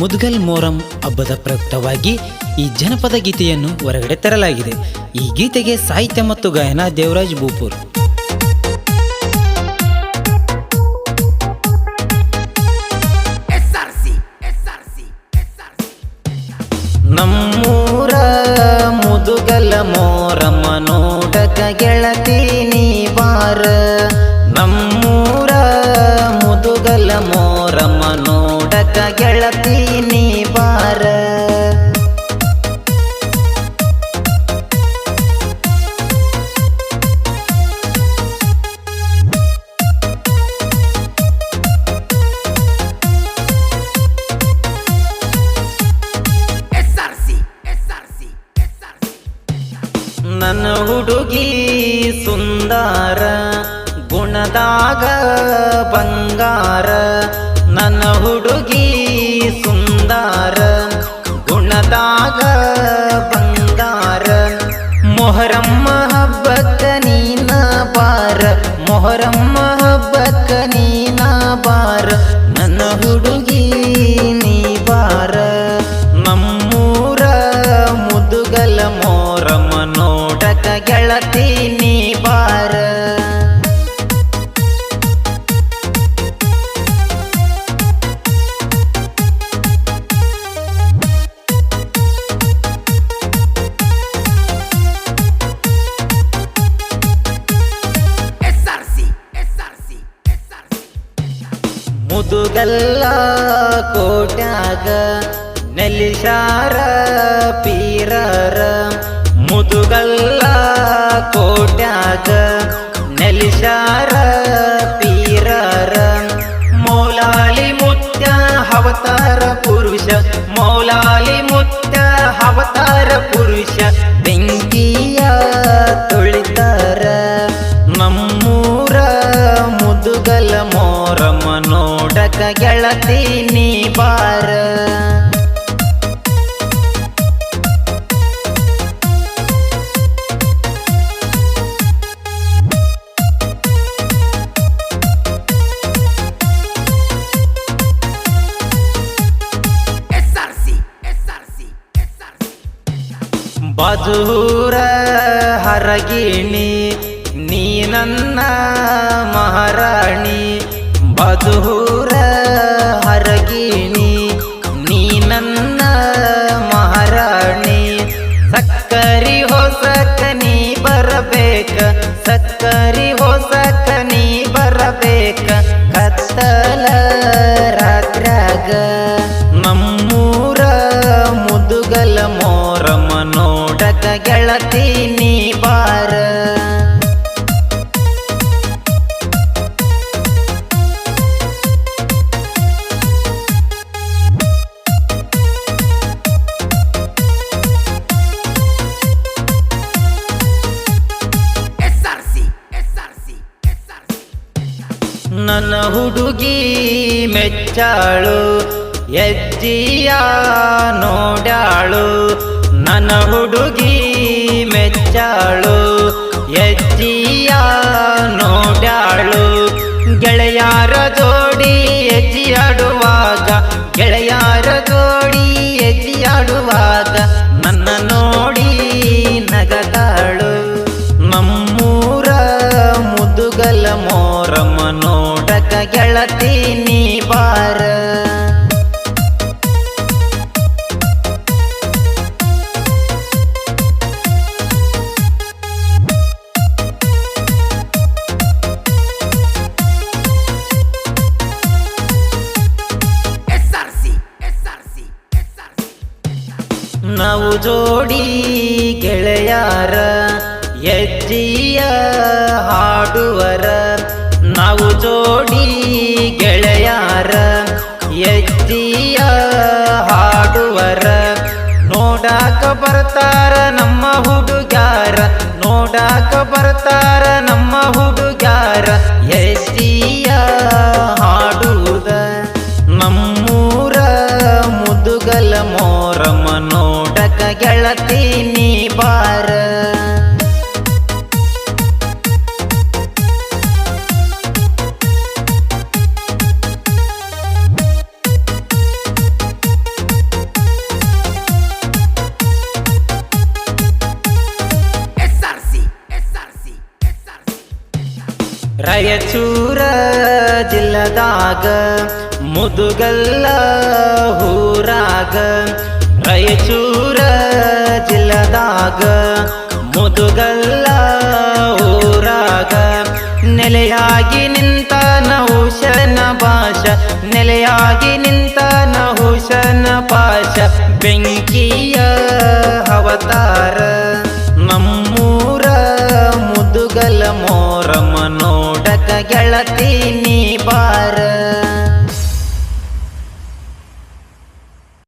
ಮುದ್ಗಲ್ ಮೋರಂ ಹಬ್ಬದ ಪ್ರಯುಕ್ತವಾಗಿ ಈ ಜನಪದ ಗೀತೆಯನ್ನು ಹೊರಗಡೆ ತರಲಾಗಿದೆ. ಈ ಗೀತೆಗೆ ಸಾಹಿತ್ಯ ಮತ್ತು ಗಾಯನ ದೇವರಾಜ್ ಬೂಪುರ್ ನಮ್ಮೂರ ಮುದುಗಲ ಮೋರಮ್ಮ ನೋಡಕ ಗೆಳತಿ ಗೆಳತಿ ನೀ ಬಾರ. ನನ್ನ ಹುಡುಗಿ ಸುಂದರ ಗುಣದಾಗ ಬಂಗಾರ. ನನ್ನ ಹುಡುಗಿ ಸುಂದರ, ಗುಣದಾಗ ಬಂಗಾರ. ಮೊಹರಮ್ಮ ಹಬ್ಬಕ್ಕ ನೀನ ಬಾರ ಮೊಹರಮ್ಮ ಹಬ್ಬಕ್ಕ ನೀನ ಬಾರ ನನ್ನ ಹುಡುಗಿ ನೀ ಬಾರ, ನಮ್ಮೂರ ಮುದುಗಲ ಮೋರಮ್ಮ ನೋಡಕ ಗೆಳತಿ ಮುದುಗಲ್ಲ ಕೋಟ್ಯಾಗ ನೆಲಿಶಾರ ಪೀರರ ಮುದುಗಲ್ಲ ಕೋಟ್ಯಾಗ ನೆಲಿಶಾರ ಪೀರರ ಮೌಲಾಲಿ ಮುತ್ಯ ಅವತಾರ ಪುರುಷ, ಮೌಲಾಲಿ ಮುತ್ಯ ಅವತಾರ ಪುರುಷ, ಬೆಂಕಿಯ ತುಳಿತಾರ ನಮ್ಮೂರ ಮುದುಗಲ ಮೋರಮ್ಮ ನೋಡಕ ಗೆಳತಿ ನೀ ಬಾರ. ಬದೂರ ಹರಗಿಣಿ ನೀ ನನ್ನ ಮಹಾರಾಣಿ. ಬದೂರ ಹರಗಿಣಿ ನೀ ನನ್ನ ಮಹಾರಾಣಿ. ಸಕ್ಕರಿ ಹೊಸಕ ನೀ ಬರಬೇಕ, ಸಕ್ಕರಿ ಹೊಸಕ ನೀ ಬರಬೇಕ. ಕತ್ತಲ ರಾತ್ರಾಗ ನಮ್ಮೂರ ಮುದುಗಲ ಮೋರಮ್ಮ ನೋಡಕ ಗೆಳತಿ ನೀ ಬಾರ ನನ್ನ ಹುಡುಗಿ ಮೆಚ್ಚಾಳು ಹೆಜ್ಜಿಯ ನೋಡಾಳು ನನ್ನ ಹುಡುಗಿ ಮೆಚ್ಚಾಳು ಹೆಜ್ಜಿಯ ನೋಡಾಳು ಗೆಳೆಯಾರ ನೋಡಕ ಗೆಳತಿ ನೀ ಬಾರ ನಾವು ಜೋಡಿ ಗೆಳೆಯಾರ ಹೆಜ್ಜಿಯ ಹಾಡುವರ. ನಾವು ಜೋಡಿ ಗೆಳೆಯಾರ ಎತ್ತಿಯ ಹಾಡುವರ. ನೋಡಾಕ ಬರ್ತಾರ ನಮ್ಮ ಹುಡುಗಾರ ನೋಡಾಕ ಬರ್ತಾರ ನಮ್ಮ ಹುಡುಗಾರ ಹೆಜ್ಜಿಯ ಹಾಡುವುದ ನಮ್ಮೂರ ಮುದುಗಲ ಮೋರಮ್ಮ ನೋಡಕ ಗೆಳತಿ ರಾಯಚೂರ ಜಿಲ್ಲದಾಗ ಮುದುಗಲ್ಲ ಊರಾಗ. ರಾಯಚೂರ ಜಿಲ್ಲದಾಗ ಮುದುಗಲ್ಲ ಊರಾಗ. ನೆಲೆಯಾಗಿ ನಿಂತ ನಹುಶನ ಭಾಷ, ನೆಲೆಯಾಗಿ ನಿಂತ ನಹುಶನ ಪಾಶ ಬೆಂಕಿಯ ಅವತಾರ. ನಮ್ಮೂರ